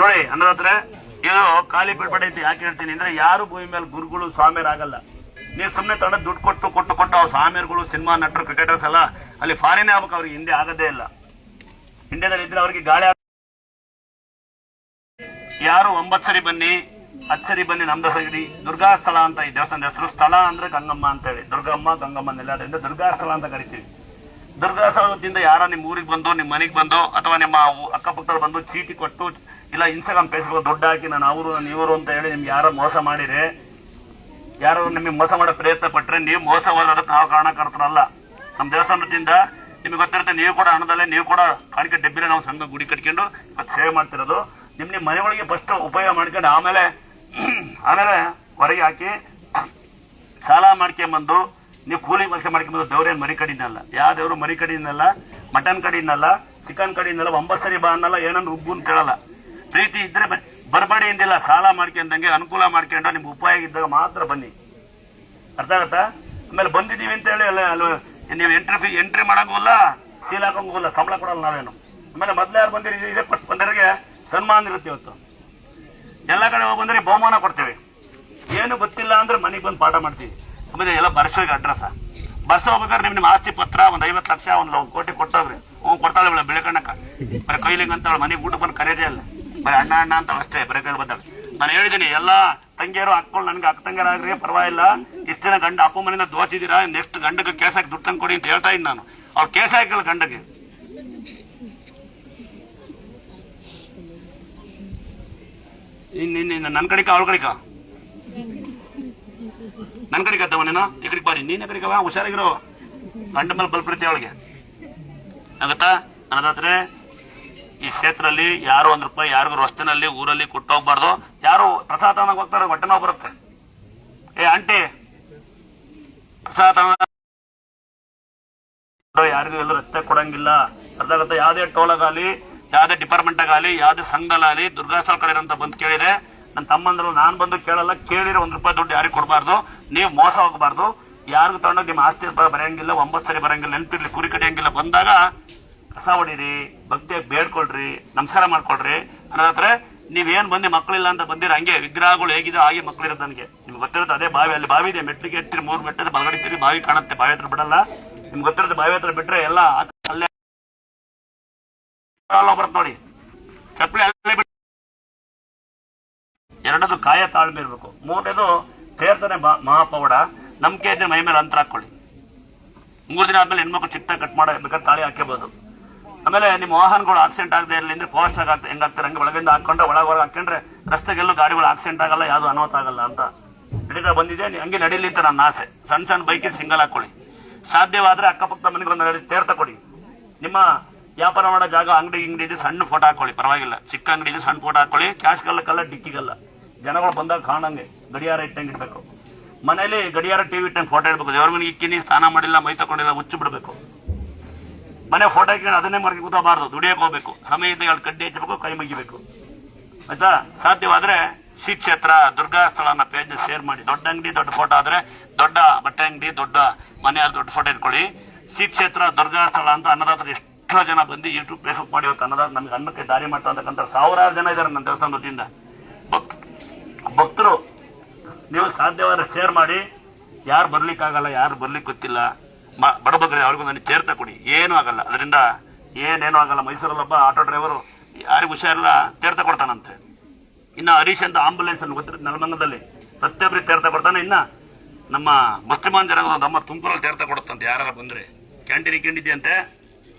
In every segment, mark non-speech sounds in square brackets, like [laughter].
ನೋಡಿ ಅನ್ನೋದಾದ್ರೆ ಇದು ಖಾಲಿ ಬಿಡ್ಬೇಡ ಯಾಕೆ ಹೇಳ್ತೀನಿ ಅಂದ್ರೆ ಯಾರು ಭೂಮಿ ಮೇಲೆ ಗುರುಗಳು ಸ್ವಾಮಿಯರಾಗಲ್ಲ. ನೀವು ಸುಮ್ಮನೆ ತಂಡ ದುಡ್ಡು ಕೊಟ್ಟು ಕೊಟ್ಟು ಕೊಟ್ಟು ಅವ್ರು ಸ್ವಾಮಿಯರ್ಗಳು, ಸಿನಿಮಾ ನಟರು, ಕ್ರಿಕೆಟರ್ಸ್ ಎಲ್ಲ ಅಲ್ಲಿ ಫಾರಿನ್ ಆಗ್ಬೇಕು, ಅವ್ರಿಗೆ ಹಿಂದೆ ಆಗದೇ ಇಲ್ಲ. ಇಂಡಿಯಾದಲ್ಲಿ ಇದ್ರೆ ಅವ್ರಿಗೆ ಗಾಳಿ ಯಾರು ಒಂಬತ್ತು ಸರಿ ಬನ್ನಿ, ಹತ್ತು ಸರಿ ಬನ್ನಿ ನಮ್ದು ಸರಿ, ದುರ್ಗಾ ಸ್ಥಳ ಅಂತ ಈ ದೇವಸ್ಥಾನದ ಹೆಸರು ಸ್ಥಳ ಅಂದ್ರೆ ಗಂಗಮ್ಮ ಅಂತ ಹೇಳಿ ದುರ್ಗಮ್ಮ, ಗಂಗಮ್ಮ ಅದರಿಂದ ದುರ್ಗಾ ಸ್ಥಳ ಅಂತ ಕರಿತೀವಿ. ದುರ್ಗಾ ಸ್ಥಳದಿಂದ ಯಾರ ನಿಮ್ಮ ಊರಿಗೆ ಬಂದು, ನಿಮ್ಮ ಮನೆಗೆ ಬಂದು, ಅಥವಾ ನಿಮ್ಮ ಅಕ್ಕಪಕ್ಕದಲ್ಲಿ ಬಂದು ಚೀಟಿ ಕೊಟ್ಟು, ಇಲ್ಲ ಇನ್ಸ್ಟಾಗ್ರಾಮ್ ಫೇಸ್ಬುಕ್ ದುಡ್ಡು ಹಾಕಿ ನಾನು ಅವರು, ನಾನು ಇವರು ಅಂತ ಹೇಳಿ ನಿಮ್ಗೆ ಯಾರ ಮೋಸ ಮಾಡಿರಿ ಯಾರು ನಿಮಗೆ ಮೋಸ ಮಾಡೋ ಪ್ರಯತ್ನ ಪಟ್ಟರೆ ನೀವು ಮೋಸ ಹೋಗೋದಕ್ಕೆ ನಾವು ಕಾರಣಕರ್ತರಲ್ಲ. ನಮ್ಮ ದೇವಸ್ಥಾನದಿಂದ ನಿಮ್ಗೆ ಗೊತ್ತಿರುತ್ತೆ, ನೀವು ಕೂಡ ಹಣದಲ್ಲೇ, ನೀವು ಕೂಡ ಕಾಣಿಕೆ ಡಬ್ಬಿನ ನಾವು ಸಂಘ ಗುಡಿ ಕಟ್ಕೊಂಡು ಇವತ್ತು ಸೇವೆ ಮಾಡ್ತಿರೋದು. ನಿಮ್ಮ ನಿಮ್ಮ ಮನೆಗಳಿಗೆ ಫಸ್ಟ್ ಉಪಯೋಗ ಮಾಡ್ಕೊಂಡು ಆಮೇಲೆ [clears throat] ಆಮೇಲೆ ಹೊರಗೆ ಹಾಕಿ [clears throat] ಸಾಲ ಮಾಡ್ಕೊಂಬಂದು ನೀವು ಕೂಲಿ ಕೆಲಸ ಮಾಡ್ಕೊಂಡು ದೇವ್ರೇನು ಮರಿ ಕಡಿನಲ್ಲ? ಯಾವ ದೇವರು ಮರಿ ಕಡಿನಲ್ಲ, ಮಟನ್ ಕಡಿನಲ್ಲ, ಚಿಕನ್ ಕಡಿನಲ್ಲ, ಒಂಬತ್ತು ಸರಿ ಬಾ ಅನ್ನಲ್ಲ ಏನನ್ನು ಉಬ್ಬು ಅಂತ ಹೇಳಲ್ಲ. ಪ್ರೀತಿ ಇದ್ರೆ ಬ- ಬರ್ಬೇಡಿ ಎಂದಿಲ್ಲ ಸಾಲ ಮಾಡ್ಕೊಂಡಂಗೆ, ಅನುಕೂಲ ಮಾಡ್ಕೊಂಡು ನಿಮ್ಗೆ ಉಪಾಯ ಇದ್ದಾಗ ಮಾತ್ರ ಬನ್ನಿ. ಅರ್ಥ ಆಗತ್ತಾ? ಆಮೇಲೆ ಬಂದಿದ್ದೀವಿ ಅಂತ ಹೇಳಿ ಅಲ್ಲ ನೀವು ಎಂಟ್ರಿ ಫೀ ಎಂಟ್ರಿ ಮಾಡಂಗಿಲ್ಲ ಸೀಲ್ ಹಾಕಂಗಿಲ್ಲ, ಸಂಬಳ ಕೊಡಲ್ಲ ನಾವೇನು. ಆಮೇಲೆ ಮೊದ್ಲು ಯಾರು ಬಂದಿರಿ, ಇದೇ ಕೊಟ್ಟು ಬಂದವರಿಗೆ ಸನ್ಮಾನ ಇರುತ್ತೆ ಇವತ್ತು. ಎಲ್ಲ ಕಡೆ ಹೋಗಿ ಬಂದ್ರೆ ಬಹುಮಾನ ಕೊಡ್ತೇವೆ. ಏನು ಗೊತ್ತಿಲ್ಲ ಅಂದ್ರೆ ಮನೆಗೆ ಬಂದು ಪಾಠ ಮಾಡ್ತೀವಿ. ಆಮೇಲೆ ಎಲ್ಲ ಬರ್ಸೋಗಿ ಅಡ್ರೆಸ್ ಬರ್ಸ ಹೋಗ್ಬೇಕಾದ್ರೆ ನಿಮ್ ನಿಮ್ಮ ಆಸ್ತಿ ಪತ್ರ, ಒಂದ್ ಐವತ್ತು ಲಕ್ಷ, ಒಂದ್ ಒಂದ್ ಕೋಟಿ ಕೊಟ್ಟವ್ರಿ. ಹ್ಞೂ ಕೊಡ್ತಾಳೆ ಬೆಳೆ ಕಣ್ಣಕ್ಕ. ಬರೀ ಕೈಲಿಂಗ್ ಅಂತ ಮನೆ ಊಟ ಬಂದು ಕರೆಯೋದೇ ಅಲ್ಲ ಬರೀ ಅಣ್ಣ ಅಣ್ಣ ಅಂತ ಅಷ್ಟೇ, ಬರೀ ಕೈ ಬಂದಾಗ ನಾನು ಹೇಳಿದ್ದೀನಿ ಎಲ್ಲ ತಂಗಿಯರು ಅಕ್ಕಳು ನನ್ಗೆ ಅಕ್ಕ ತಂಗಿಯರಾಗ್ರಿ ಪರವಾಗಿಲ್ಲ. ಇಷ್ಟ ದಿನ ಗಂಡ ಅಪ್ಪ ಮನೆಯಿಂದ ದೋಚಿದ್ದೀರಾ? ನೆಕ್ಸ್ಟ್ ಗಂಡಕ್ಕೆ ಕೇಸ್ ದುಡ್ಡು ತಂದು ಕೊಡಿ ಅಂತ ಹೇಳ್ತಾ ಇದ್ದೀನಿ ನಾನು. ಅವ್ರು ಕೇಸ್ ಹಾಕಿಲ್ಲ ಗಂಡಗೆ. ಇನ್ನು ಇನ್ ನನ್ನ ಕಡೆಕ ಅವ್ರ ಕಡೆಕ? ನನ್ನ ಕಡೆಗೆ ಅದ್ದವ ನೀನು ಈ ಕಡೆಗೆ ಬಾರಿ ನೀನ್ ಕಡೆಗೆ ಹುಷಾರಾಗಿರೋ. ಗಂಡ ಮೇಲೆ ಬಲ್ಪ್ರೀತಿ ಅವಳಿಗೆ. ಆಗತ್ತಾ? ಈ ಕ್ಷೇತ್ರದಲ್ಲಿ ಯಾರು ಒಂದ್ ರೂಪಾಯಿ, ಯಾರಿಗೂ ರಸ್ತೆನಲ್ಲಿ, ಊರಲ್ಲಿ ಕೊಟ್ಟು ಹೋಗ್ಬಾರ್ದು. ಯಾರು ಪ್ರಸಾದ ಹೋಗ್ತಾರೆ ಹೊಟ್ಟೆ ನೋವು ಬರುತ್ತೆ. ಏ, ಆಂಟಿ. ಪ್ರಸಾದ ಯಾರಿಗೂ ಎಲ್ಲೂ ರಸ್ತೆ ಕೊಡಂಗಿಲ್ಲ. ಅರ್ಥ ಆಗುತ್ತೆ ಯಾವ್ದೇ ಟೋಲಾಗಲಿ, ಯಾವ್ದೇ ಡಿಪಾರ್ಟ್ಮೆಂಟ್ ಆಗಲಿ ಯಾವ್ದೇ ಸಂಘದಲ್ಲಾಗಲಿ ದುರ್ಗಾಸ್ಥಳ ಕಡೆ ಅಂತ ಬಂದು ಕೇಳಿದೆ ನನ್ನ ತಮ್ಮಂದ್ರು, ನಾನ್ ಬಂದು ಕೇಳಲ್ಲ, ಕೇಳಿರೋ ಒಂದ್ ರೂಪಾಯಿ ದುಡ್ಡು ಯಾರಿಗೂ ಕೊಡಬಾರ್ದು. ನೀವು ಮೋಸ ಹೋಗಬಾರ್ದು. ಯಾರಿಗೂ ತಗೊಂಡು ನಿಮ್ಮ ಆಸ್ತಿ ಬರೆಯಂಗಿಲ್ಲ, ಒಂಬತ್ತು ಸರಿ ಬರಂಗಿಲ್ಲ ನೆನಪಿರ್ಲಿ, ಕುರಿ ಕಡಿಯಂಗಿಲ್ಲ. ಬಂದಾಗ ಕಸ ಹೊಡೀರಿ ಭಕ್ತಿಯಾಗಿ ಬೇಡ್ಕೊಳ್ರಿ, ನಮಸ್ಕಾರ ಮಾಡ್ಕೊಳ್ರಿ. ಅನ್ನೋದ್ರ ನೀವೇನ್ ಬಂದಿ ಮಕ್ಕಳಿಲ್ಲ ಅಂತ ಬಂದಿರ, ಹಂಗೆ ವಿಗ್ರಹಗಳು ಹೇಗಿದೆ, ಹಾಗೆ ಮಕ್ಕಳಿರೋದು ನನಗೆ. ನಿಮ್ಗೆ ಗೊತ್ತಿರುತ್ತೆ ಅದೇ ಬಾವಿ ಅಲ್ಲಿ. ಬಾವಿ ಇದೆ ಮೆಟ್ಲಿಗೆ ಎತ್ತಿರಿ, ಮೂರು ಮೆಟ್ಟದ ಬಲಗಡಿತೀರಿ ಬಾವಿ ಕಾಣುತ್ತೆ, ಬಾವಿ ಹತ್ರ ಬಿಡಲ್ಲ. ನಿಮ್ಗೆ ಗೊತ್ತಿರುತ್ತೆ ಬಾವಿ ಹತ್ರ ಬಿಟ್ರೆ ಎಲ್ಲ ಅಲ್ಲೇ ಬರುತ್ತೆ ನೋಡಿ. ಚಪ್ಪಲಿ ಅಲ್ಲೇ ಕಾಯ ತಾಳ್ಮೆ ಇರಬೇಕು. ಮೂರನೇದು ಸೇರ್ತಾನೆ ಮಹಾಪೌಡ. ನಂಬಿಕೆ ಇದ್ರೆ ಮೈ ಮೇಲೆ ಅಂತರ ಹಾಕೊಳ್ಳಿ. ಮೂರು ದಿನ ಆದ್ಮೇಲೆ ಹೆಣ್ಮಕ್ಳು ಚಿಕ್ಕ ಕಟ್ ಮಾಡಬೇಕಾದ್ರೆ ತಾಳಿ ಹಾಕಬಹುದು ಆಮೇಲೆ ನಿಮ್ಮ ವಾಹನಗಳು ಆಕ್ಸಿಡೆಂಟ್ ಆಗದೆ ಇರಲಿ ಅಂದ್ರೆ ಪೋಸ್ಟ್ ಆಗುತ್ತೆ ಹೆಂಗಾಗ್ತಾರೆ? ಹಂಗೆ ಒಳಗಿಂದ ಹಾಕೊಂಡ್ರೆ ಒಳಗೆ ಹಾಕೊಂಡ್ರೆ ರಸ್ತೆಗೆಲ್ಲೂ ಗಾಡಿಗಳು ಆಕ್ಸಿಡೆಂಟ್ ಆಗಲ್ಲ, ಯಾವುದು ಅನಾಹುತ ಆಗಲ್ಲ ಅಂತ. ನಡೀತಾ ಬಂದಿದೆ. ಹಂಗೆ ನಡೀಲಿ ಅಂತ ನನ್ನ ಆಸೆ. ಸಣ್ಣ ಸಣ್ಣ ಬೈಕಿಗೆ ಸಿಂಗಲ್ ಹಾಕೊಳ್ಳಿ. ಸಾಧ್ಯವಾದ್ರೆ ಅಕ್ಕಪಕ್ಕ ಮನೆಗಳನ್ನ ತೇರ್ ತಗೊಳ್ಳಿ ನಿಮ್ಮ ವ್ಯಾಪಾರ ಮಾಡೋ ಜಾಗ ಅಂಗಡಿ ಅಂಗಡಿ ಇದೆ, ಸಣ್ಣ ಫೋಟೋ ಹಾಕೊಳ್ಳಿ. ಪರವಾಗಿಲ್ಲ. ಚಿಕ್ಕ ಅಂಗಡಿ ಇದೆ, ಸಣ್ಣ ಫೋಟೋ ಹಾಕೊಳ್ಳಿ. ಕ್ಯಾಶ್ ಕಲ್ಲ, ಡಿಕ್ಕಿಗಲ್ಲ. ಜನಗಳು ಬಂದಾಗ ಕಾಣಂಗೆ, ಗಡಿಯಾರ ಇಟ್ಟಂಗೆ ಇಡಬೇಕು. ಮನೇಲಿ ಗಡಿಯಾರ ಟಿವಿ ಇಟ್ಟಂಗೆ ಫೋಟೋ ಇಡ್ಬೇಕು. ದೇವ್ರ ಮನೆಗೆ ಇಕ್ಕಿನಿ, ಸ್ನಾನ ಮಾಡಿಲ್ಲ, ಮೈ ತಗೊಂಡಿಲ್ಲ ಹುಚ್ಚು ಬಿಡಬೇಕು. ಮನೆ ಫೋಟೋ ಇಟ್ಕೊಂಡು ಅದನ್ನೇ ಮರ್ಗಿ ಕೂತಬಾರ್ದು ದುಡಿಯಕ್ಕೆ ಹೋಗ್ಬೇಕು. ಸಮಯ ಇದ್ದಾಗ ಎರಡು ಕಡ್ಡಿ ಹಚ್ಚಬೇಕು ಕೈ ಮುಗಿಬೇಕು. ಆಯ್ತಾ? ಸಾಧ್ಯವಾದ್ರೆ ಶ್ರೀ ಕ್ಷೇತ್ರ, ದುರ್ಗಾ ಸ್ಥಳ ಅನ್ನೋ ಪೇಜ್ ಶೇರ್ ಮಾಡಿ. ದೊಡ್ಡ ಅಂಗಡಿ, ದೊಡ್ಡ ಫೋಟೋ ಆದ್ರೆ ದೊಡ್ಡ ಬಟ್ಟೆ ಅಂಗಡಿ, ದೊಡ್ಡ ಮನೆಯಲ್ಲಿ ದೊಡ್ಡ ಫೋಟೋ ಇಟ್ಕೊಳ್ಳಿ. ಶ್ರೀ ಕ್ಷೇತ್ರ, ದುರ್ಗಾ ಸ್ಥಳ ಅಂತ ಅನ್ನದಾತ್ರ ಎಷ್ಟೋ ಜನ ಬಂದು ಯೂಟ್ಯೂಬ್ ಫೇಸ್ಬುಕ್ ಮಾಡಿ ಅನ್ನದಾತ ನಮ್ಗೆ ಅನ್ನಕ್ಕೆ ದಾರಿ ಮಾಡ್ತಾ ಅಂತಕ್ಕಂಥ ಸಾವಿರಾರು ಜನ ಇದ್ದಾರೆ ನನ್ನ ದೇವಸ್ಥಾನದಿಂದ ವತಿಯಿಂದ. ಭಕ್ ಭಕ್ತರು, ನೀವು ಸಾಧ್ಯವಾದ್ರೆ ಶೇರ್ ಮಾಡಿ. ಯಾರು ಬರ್ಲಿಕ್ಕಾಗಲ್ಲ ಯಾರು ಬರ್ಲಿಕ್ಕೆ ಗೊತ್ತಿಲ್ಲ. ಬಡಬಗ್ರೆ ಅವ್ರಿಗೂ ನನಗೆ ತೀರ್ಥ ಕೊಡಿ ಏನೂ ಆಗಲ್ಲ. ಅದರಿಂದ ಏನೇನೂ ಆಗಲ್ಲ. ಮೈಸೂರಲ್ಲೊಬ್ಬ ಆಟೋ ಡ್ರೈವರು ಯಾರಿಗೂ ಹುಷಾರಿಲ್ಲ ತೇರ್ತಾ ಕೊಡ್ತಾನಂತೆ ಇನ್ನು ಹರೀಶ್ ಅಂತ ಆಂಬುಲೆನ್ಸ್ ಅನ್ನು ಗೊತ್ತಿರುತ್ತೆ ನಲಮಂಗದಲ್ಲಿ ಪ್ರತಿಯೊಬ್ಬರಿಗೆ ತೇರ್ತಾ ಕೊಡ್ತಾನೆ ಇನ್ನ ನಮ್ಮ ಮುಸ್ಲಿಮಾನ್ ಜನ ನಮ್ಮ ತುಮಕೂರಲ್ಲಿ ತೇರ್ತಾ ಕೊಡುತ್ತಂತೆ ಯಾರು ಬಂದ್ರೆ. ಕ್ಯಾಂಟೀನ್ ಇಕ್ಕೊಂಡಿದ್ಯಂತೆ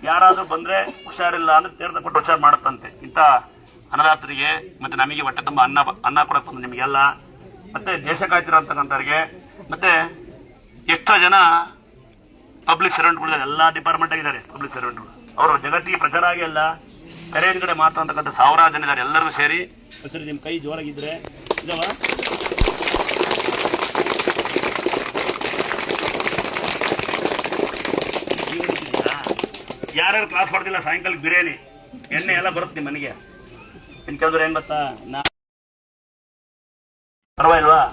ಯಾರಾದರೂ ಬಂದ್ರೆ ಹುಷಾರಿಲ್ಲ ಅಂದ್ರೆ ತೇರ್ತಾ ಕೊಟ್ಟು ಹುಷಾರು ಮಾಡುತ್ತಂತೆ. ಇಂಥ ಅನ್ನದಾತರಿಗೆ ಮತ್ತೆ ನಮಗೆ ಹೊಟ್ಟೆ ತುಂಬ ಅನ್ನ ಅನ್ನ ಕೊಡಕ್ ಬಂದ ನಿಮಗೆಲ್ಲ. ಮತ್ತೆ ದೇಶ ಕಾಯ್ತಿರೋಂತಕ್ಕಂಥವ್ರಿಗೆ ಮತ್ತೆ ಎಷ್ಟೋ ಜನ ಪಬ್ಲಿಕ್ ಸರ್ವೆಂಟ್ಗಳು ಎಲ್ಲಾ ಡಿಪಾರ್ಟ್ಮೆಂಟ್ ಆಗಿದ್ದಾರೆ ಪಬ್ಲಿಕ್ ಸರ್ವೆಂಟ್ಗಳು ಅವರು ಜಗತ್ತಿಗೆ ಪ್ರಚಾರ ಆಗಿ ಅಲ್ಲ, ಕರೆ ಹಿಂದ್ಗಡೆ ಮಾತಾಡ್ತಕ್ಕಂಥ ಸಾವಿರಾರು ಜನ ಇದ್ದಾರೆ. ಎಲ್ಲರೂ ಸೇರಿ. ಸರಿ ನಿಮ್ಮ ಕೈ ಜೋರಾಗಿದ್ರೆ, ಇದಾವ? ಯಾರ್ಯಾರು ಕ್ಲಾಸ್ ಮಾಡ್ತಿಲ್ಲ ಸಾಯಂಕಾಲ ಬಿರಿಯಾನಿ? ಎಣ್ಣೆ ಎಲ್ಲ ಬರುತ್ತೆ ನಿಮ್ಮ ಮನೆಗೆ. ಕೆಲವ್ರು ಏನ್ ಗೊತ್ತಾ? ನಾ ಪರವಾಗಿಲ್ವಾ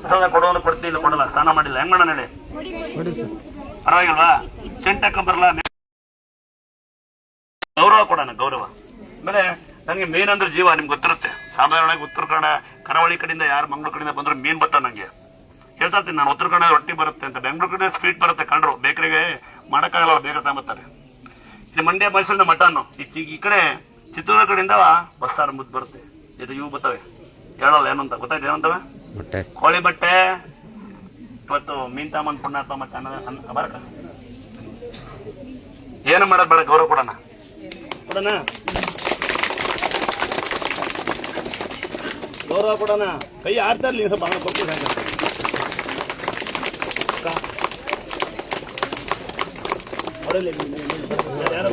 ಪ್ರಸಾದ ಕೊಡೋರು ಕೊಡ್ತೀನಿ, ಇಲ್ಲ ಕೊಡಲ್ಲ. ಸ್ನಾನ ಮಾಡಿಲ್ಲ. ಹೆಂಗ್ ಮಾಡೋಣ ಹೇಳಿ? ಪರವಾಗಿಲ್ವಾ? ಸೆಂಟ್ ಹಾಕೊಂಡ್ ಬರಲ್ಲ ಗೌರವ ಕೊಡೋಣ, ಗೌರವ. ಆಮೇಲೆ ನನಗೆ ಮೀನ್ ಅಂದ್ರೆ ಜೀವ, ನಿಮ್ಗೆ ಗೊತ್ತಿರುತ್ತೆ. ಸಾಧಾರಣವಾಗಿ ಉತ್ತರ ಕನ್ನಡ, ಕರಾವಳಿ ಕಡೆಯಿಂದ ಯಾರು ಮಂಗಳೂರು ಕಡೆಯಿಂದ ಬಂದ್ರು ಮೀನ್ ಬತ್ತ ನಂಗೆ. ಹೇಳ್ತಾ ಇರ್ತೀನಿ ನಾನು, ಉತ್ತರ ಕನ್ನಡ ರೊಟ್ಟಿ ಬರುತ್ತೆ ಅಂತ. ಬೆಂಗಳೂರು ಕಡೆ ಸ್ವೀಟ್ ಬರುತ್ತೆ ಕಂಡ್ರು ಬೇಕರಿಗೆ ಮಾಡಕ್ಕಾಗಲ್ಲ, ಬೇಗ ತಗೊಂಬತ್ತಾರೆ. ಇಲ್ಲಿ ಮಂಡ್ಯ ಮೈಸೂರಿನ ಮಟನ್ ಈ ಚಿ- ಈ ಕಡೆ ಚಿತ್ರದುರ್ಗ ಕಡೆಯಿಂದ ಬಸ್ಸಾರು ಮುದ್ದು ಬರುತ್ತೆ ಇದು ಇವು ಬರ್ತವೆ ಹೇಳಲ್ಲ ಏನಂತ ಗೊತ್ತಾಯ್ತು ಏನಂತವೆ ಬಟ್ಟೆ ಕೋಳಿ ಬಟ್ಟೆ ಇವತ್ತು ಮೀನ್ ತಾಮನ್ ಪುಣ್ಯಾತ್ಮ ಮತ್ತೆ ಅನ್ನ ಬರಕ ಏನು ಮಾಡೋದ್ ಬೇಡ ಗೌರವ ಕೊಡೋಣ ಕೊಡೋಣ ಗೌರವ ಕೊಡೋಣ ಕೈ ಆಡ್ತಾ ಇರ್ಲಿ ಸ್ವಲ್ಪ ಹಣ ಸಾಕು. ಅಕ್ಕ. ಯಾರು?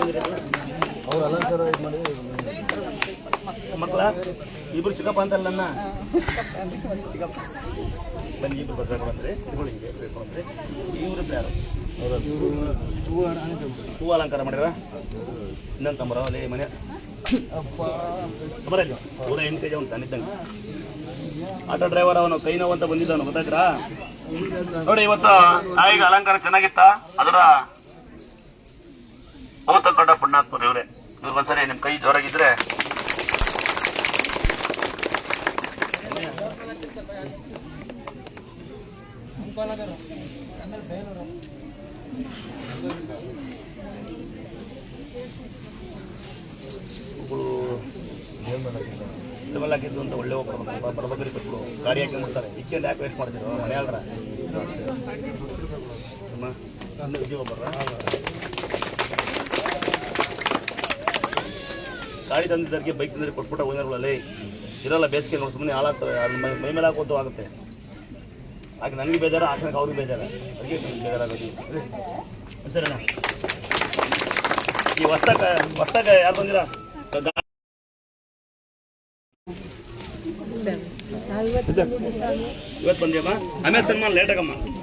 ಮಕ್ಕಳ ಇಬ್ರು ಚಿಕ್ಕಪ್ಪ ಅಂತಲ್ಲ ನನ್ನ. ಚಿಕ್ಕಪ್ಪ ಬನ್ನಿ ಇಬ್ರು ಬಂದ್ರೆ. ಹಿಂಗೆ ಬೇಕು ಅಂದ್ರೆ ಇವ್ರು ಯಾರು? ಹೂವು ಅಲಂಕಾರ ಮಾಡಿರ? ಇನ್ನೊಂದು ತಂಬರ ಅಲ್ಲಿ ಮನೆ. ತಂಬರ ಇಲ್ಲಿ. ಎಂಟು ಕೆಜಿ ಉಂಟು ತಂದಿದ್ದಂಗೆ ಆಟೋ ಡ್ರೈವರ್ ಅವನು ಕೈ ನೋವು ಅಂತ ಬಂದಿದ್ದವನು ಗೊತ್ತಾಯ್ತಾ ನೋಡಿ ಇವತ್ತು ತಾಯಿಗೆ ಅಲಂಕಾರ ಚೆನ್ನಾಗಿತ್ತ? ಅದರ ಅವತ್ತ ದೊಡ್ಡ ಪುಣ್ಯಾತ್ಮರು ಇವರೇ. ಇವ್ರಿಗೊಂದ್ಸರಿ ನಿಮ್ ಕೈ ಜೋರಾಗಿದ್ರೆ ಇವೆಲ್ಲ ಹಾಕಿದ್ದು ಅಂತ ಒಳ್ಳೆ ಬರ್ಬೇಕ್ರಿ ಕೊಟ್ಟು ಗಾಡಿ ಹಾಕಿ ಮಾಡ್ತಾರೆ ಇಕ್ಕೊಂಡು ಯಾಕೆ ವೇಸ್ಟ್ ಮಾಡ್ತಿದ್ರು ಮನೆ ಅಲ್ರ ಜೀವ ಬರ್ರ ಗಾಡಿ ತಂದಿದ್ದಕ್ಕೆ ಬೈಕ್ ತಂದ್ರೆ ಕೊಟ್ಬಿಟ್ಟ ಓನರ್ಗಳಲ್ಲಿ ಇರಲ್ಲ ಬೇಸಿಗೆ ನೋಡಿ ಸುಮ್ಮನೆ ಹಾಳಾಗ್ತವೆ ಅದು ಮೈ ಮೇಲೆ ಹಾಕೋದು ಆಗುತ್ತೆ. ಆಗ ನನಗೆ ಬೇಜಾರ ಹಾಕಕ್ಕೆ ಅವ್ರಿಗೆ ಬೇಜಾರ. ಅದಕ್ಕೆ ನನಗೆ ಬೇಜಾರಾಗೋದು. ಸರಿನಾ? ಈ ಹೊಸ್ತಾಗ ಹೊಸ್ತಾಗ ಯಾರು ಬಂದಿರಾ? ಇವತ್ತು ಬಂದಿಯಮ್ಮ? ಆಮೇಲೆ ಸನ್ಮಾನ ಲೇಟಾಗಮ್ಮ ಆಗಮ್ಮ.